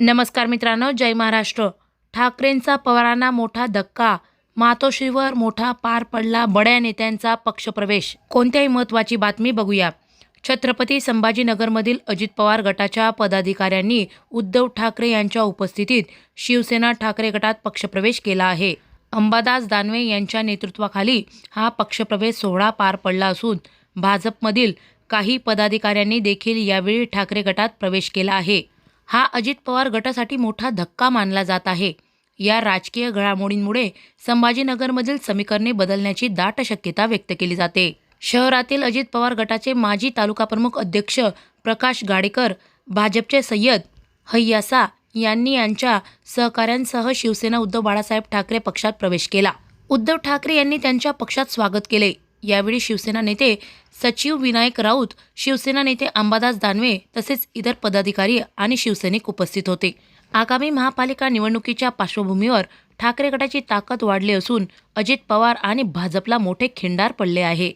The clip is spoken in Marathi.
नमस्कार मित्रांनो जय महाराष्ट्र. ठाकरेंचा पवारांना मोठा धक्का मातोश्रीवर मोठा पार पडला बड्या नेत्यांचा पक्षप्रवेश. कोणत्याही महत्त्वाची बातमी बघूया. छत्रपती संभाजीनगरमधील अजित पवार गटाच्या पदाधिकाऱ्यांनी उद्धव ठाकरे यांच्या उपस्थितीत शिवसेना ठाकरे गटात पक्षप्रवेश केला आहे. अंबादास दानवे यांच्या नेतृत्वाखाली हा पक्षप्रवेश सोहळा पार पडला असून भाजपमधील काही पदाधिकाऱ्यांनी देखील यावेळी ठाकरे गटात प्रवेश केला आहे. हा अजित पवार गटासाठी मोठा धक्का मानला जात आहे. या राजकीय घडामोडींमुळे संभाजीनगरमधील समीकरणे बदलण्याची दाट शक्यता व्यक्त केली जाते. शहरातील अजित पवार गटाचे माजी तालुका प्रमुख अध्यक्ष प्रकाश गाडेकर भाजपचे सय्यद हय्यासा यांनी यांच्या सहकाऱ्यांसह शिवसेना उद्धव बाळासाहेब ठाकरे पक्षात प्रवेश केला. उद्धव ठाकरे यांनी त्यांच्या पक्षात स्वागत केले. यावेळी शिवसेना नेते सचिव विनायक राऊत शिवसेना नेते अंबादास दानवे तसेच इतर पदाधिकारी आणि शिवसैनिक उपस्थित होते. आगामी महापालिका निवडणुकीच्या पार्श्वभूमीवर ठाकरे गटाची ताकद वाढली असून अजित पवार आणि भाजपला मोठे खिंडार पडले आहे.